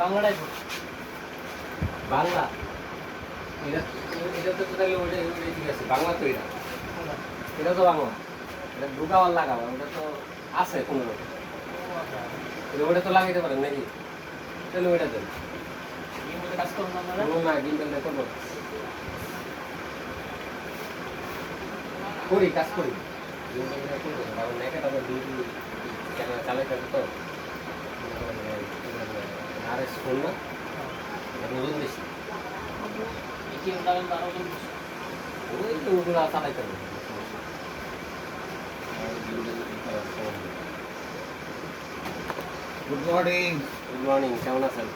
বাংলাটাই বাংলা। এটা এটা তো তাহলে ওইটা ওইটাই ঠিক আছে। বাংলা তো এটা। এটা তো বাংলা। এটা ঢুকাবার লাগাবো। ওটা তো আছে কোনো রকম ওটা তো লাগাইতে পারেন নাকি? তাহলে ওইটা দেন। কাজ করুন না গিম্বেল করব করি কাজ করি। করব কারণ একা টাকা দুই দুই ক্যামেরা তো। আর এস ফোন না নতুন ওই ওগুলো চালাইতে হবে গুড মর্নিং গুড মর্নিং কেমন আছেন?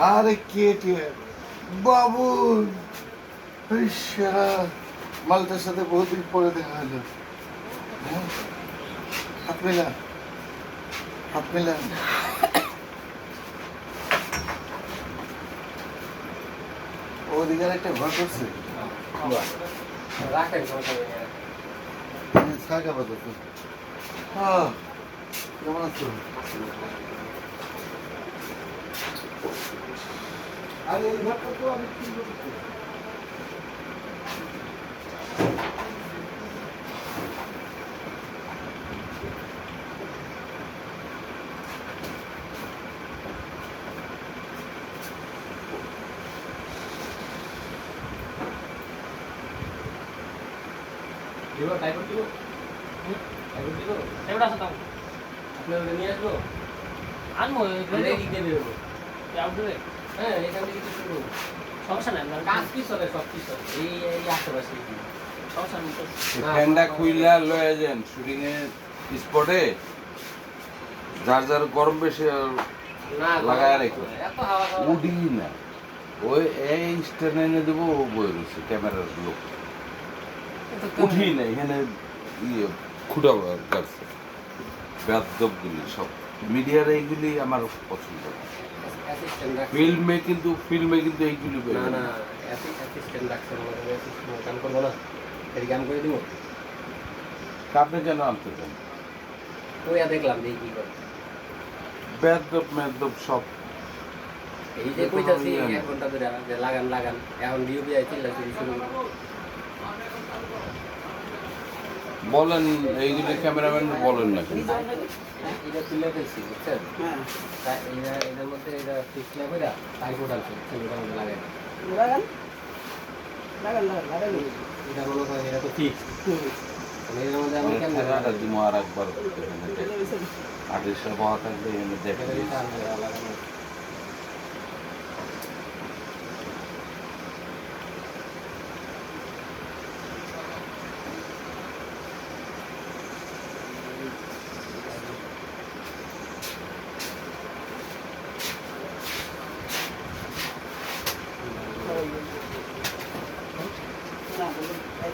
আরে কে কে? বাবু। মালটার সাথে বহুদিন পরে দেখা হলো। হ্যাঁ? হাত মেলা। হাত মেলা। ওদিকে একটা ঘর করছে। রাখেন। থাক আপাতত হ্যাঁ কেমন আছো? আরে এই ঘরটা তো আমি কি করছি দিব? টাইপর দিব টাইপর দিব? এবার আসো তাও আপনি ওটা নিয়ে আসব? আনব আমরা এই দিক দিয়ে বেরোবো আউটডোরে হ্যাঁ এখান থেকে কিছু শুরু করব। সমস্যা নাই আমরা কাজ কি চলে সব কি চলে? এই এই আশেপাশে। সমস্যা নেই ফ্যানটা খুইলা লয়ে যান শুটিং এর স্পটে যার যার গরম বেশি লাগায় রেখো। উডি না। ওই এই স্ট্যান্ড এনে দেবো ও বই রয়েছে ক্যামেরার লোক। উঠি না এখানে ইয়ে খুঁটা কাটছে। বেদবগুলি সব। মিডিয়ার এইগুলি আমার পছন্দ ফিল্মে কিন্তু ফিল্মে কিন্তু এইগুলি না না অ্যাসিস্ট্যান্ট রাখছে আমাদের করব না। এদিকে কাম করে দিব। আপনি কেন আনতে চান ওইয়া দেখলাম যে কি করে। বেদব মেদব সব। এই যে কইতাছি এক ঘণ্টা ধরে লাগান লাগান। এখন বিউ বিআই শুরু। বলেন এইগুলি ক্যামেরাম্যান বলেন না কিন্তু এটা তুলে ফেলছি বুঝছেন? তা- এটা এটার মধ্যে এটা ফিক্স না করে তাই কোটাল সেগুলোর মধ্যে লাগাই লাগান। লাগান লাগান লাগান। এটা মনে করেন এটা তো ফিক্স এর মধ্যে আমি কেমন খেলাটা দিব আর একবার পাওয়া দেখে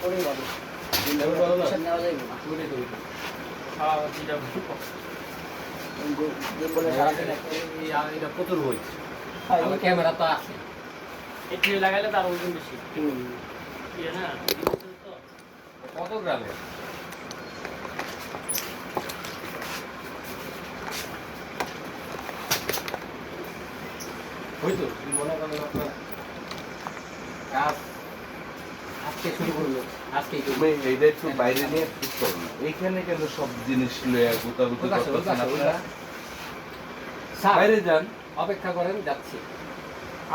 নেওয়া না। এটা প্রচুর হয়েছে ক্যামেরা তো আছে। এটি লাগাইলে তার ওজন বেশি। হুম। না? তো কত গ্রামে? হয়তো মনে করেন আপনার কাজ আজকে শুরু করল আজকেই করব তুমি এইটা একটু বাইরে নিয়ে ঠিক করো না। এইখানে কেন সব জিনিস লইয়া গুতাগুতি করতেছেন বাইরে যান। অপেক্ষা করেন যাচ্ছি।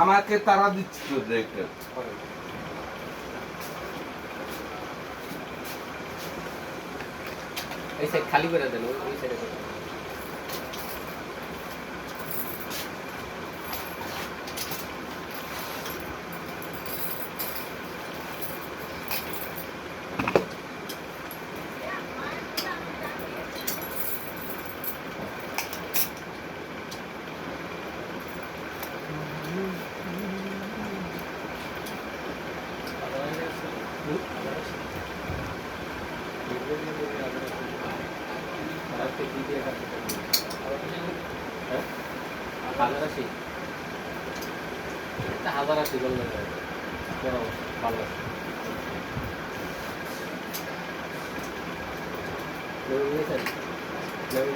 আমাকে তারা দিচ্ছি তো দেখে এই সাইড খালি করে দেন ওই সাইডে করে দেন। আজকে কি দিয়ে কাটতে পারব? হ্যাঁ? হাজার আশি একটা হাজার আশি বললে বড় ভালো লেবু নিয়েছেন লেবু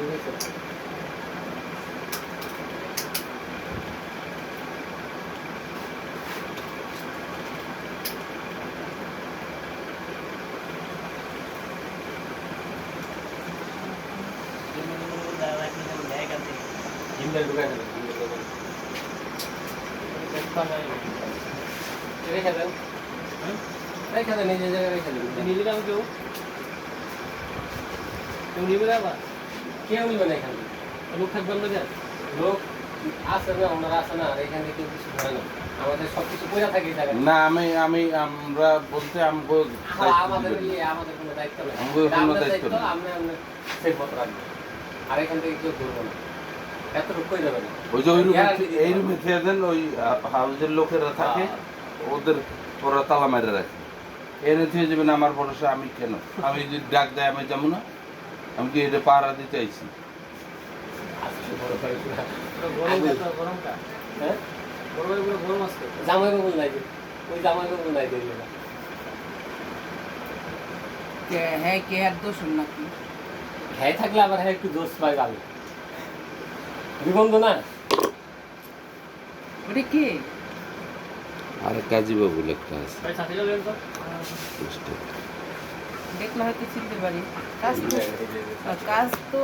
রেখে দেন? রেখে দেন নিজের জায়গায় রেখে দেন নিলি আমি কেউ কেউ নিবে না আবার কেউ নিবে না এখান লোক থাকবে আমাদের লোক আছে না ওনারা আছে না আর এখান থেকে কেউ কিছু ধরে না আমাদের সব কিছু বোঝা থাকে না আমি আমি আমরা বলতে আমগো আমাদের আমাদের কোনো দায়িত্ব নেই। আমাদের কোনো দায়িত্ব দায়িত্ব আমরা আমরা সেই মতো রাখব। আর এখান থেকে কেউ ধরবো না। ওই যে ওই রুমে Guarantee দিতে এই রুমে খেয়ে দেন ওই হাউজের লোকেরা থাকে ওদের ওরা তালা মেরে রাখে। এনে থেকে যাবেন আমার ভরসা আমি কেন? আমি যদি ডাক দেয় আমি যাব না। আমি কি এটা পাহারা দিতে আইছি? হ্যাঁ? হ্যাঁ কে আর দোষ নাকি? হ্যাঁ থাকলে আবার হ্যাঁ একটু দোষ পাই ভালো। নিবন্ধ না ওটা কে? আর কাজী বাবু লেখা আছে। ভাই সাথে যাবেন তো? দেখলে হয়তো চিনতে পারি। কাজ কাজ তো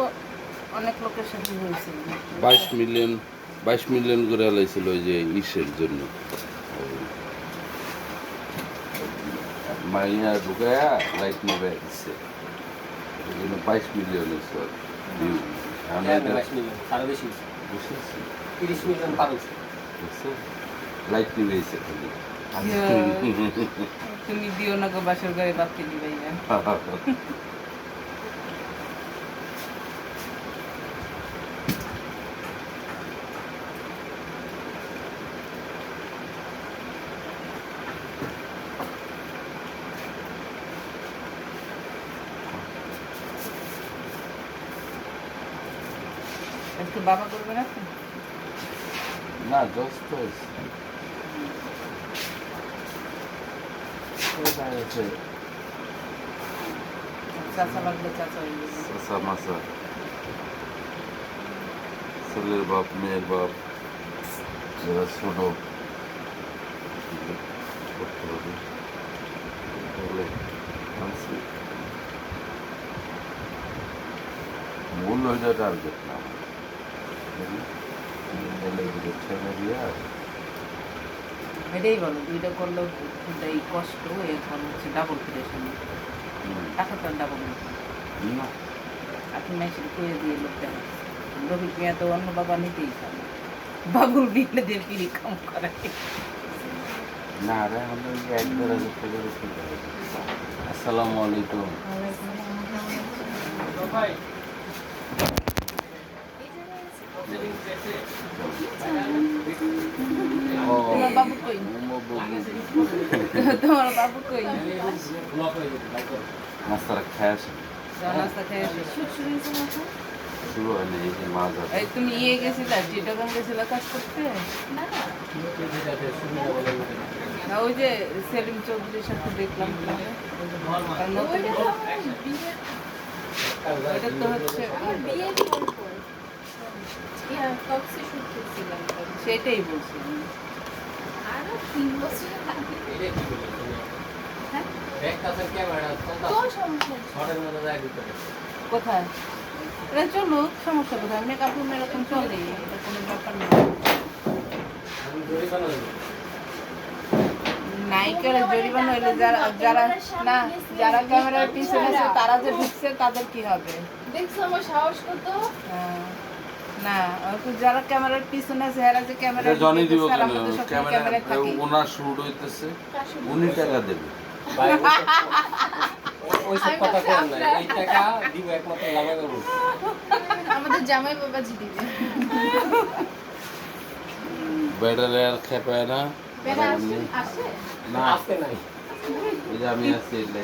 অনেক লোকের সাথে হয়েছিল বাইশ মিলিয়ন বাইশ মিলিয়ন করে হালাইছিল ওই যে ইসের জন্য। মাইয়া ঢুকায়া লাইট নেবে দিচ্ছে বাইশ মিলিয়ন হয়েছে হ্যাঁ? লাইট নিবে খালি তুমি দিও না গো বাসর ঘরে বাপকে দিবাই আজকে বাবা করবে না? না দোস্ত হয়েছে চাচা লাগলে চাচা হয়ে চাচা মাসা ছেলের বাপ মেয়ের বাপ যারা ছোট করতে হবে। তাহলে আনছি। মূল ওইটা টার্গেট না। আমার। বুঝলি? তাহলে ছেড়ে দিয়ে আর এটাই বলো দুইটা করলেও এই কষ্ট এখন হচ্ছে ডাবল প্রেশন হুম, টাকা তো ডাবল না। আপনি মেশিন করে দিয়ে লোক দেখা রবি মিয়া তো অন্য বাবা নিতেই চায় বাবুর বিলে দিয়ে কম করে? না রে আমাদের এক দেড় হাজার টাকার উপরে দেওয়া আসসালামু আলাইকুম। ভাই আছে? তোমার তোমার তুমি ইয়ে গেছিলা চিটাগাং গেছিলা কাজ করতে বলে না ওই যে সেলিম চৌধুরীর সাথে দেখলাম। নতুন ওইটা তো হচ্ছে সেটাই বলছি। কোথায়? এটা চলুক সমস্যা কোথায়? মেকআপ রুম এরকম চলে এটা কোনো ব্যাপার না। জরিমানা নায়িকার জরিমানা হইলে যারা যারা না যারা ক্যামেরার পিছনে আছে তারা যে ঢুকছে তাদের কি হবে? দেখছ আমার সাহস কত? হ্যাঁ। না ওই যারা ক্যামেরার পিছনে আছে এরা যে ক্যামেরা জনি দিব ক্যামেরা ওনার শুট হইতেছে উনি টাকা দেবে। ওইসব- কথা এই টাকা দিব একমাত্র আমাদের জামাই দিবে। বেড়ালে আর খেপায় না? আসে না নাই। আমি আছি এলে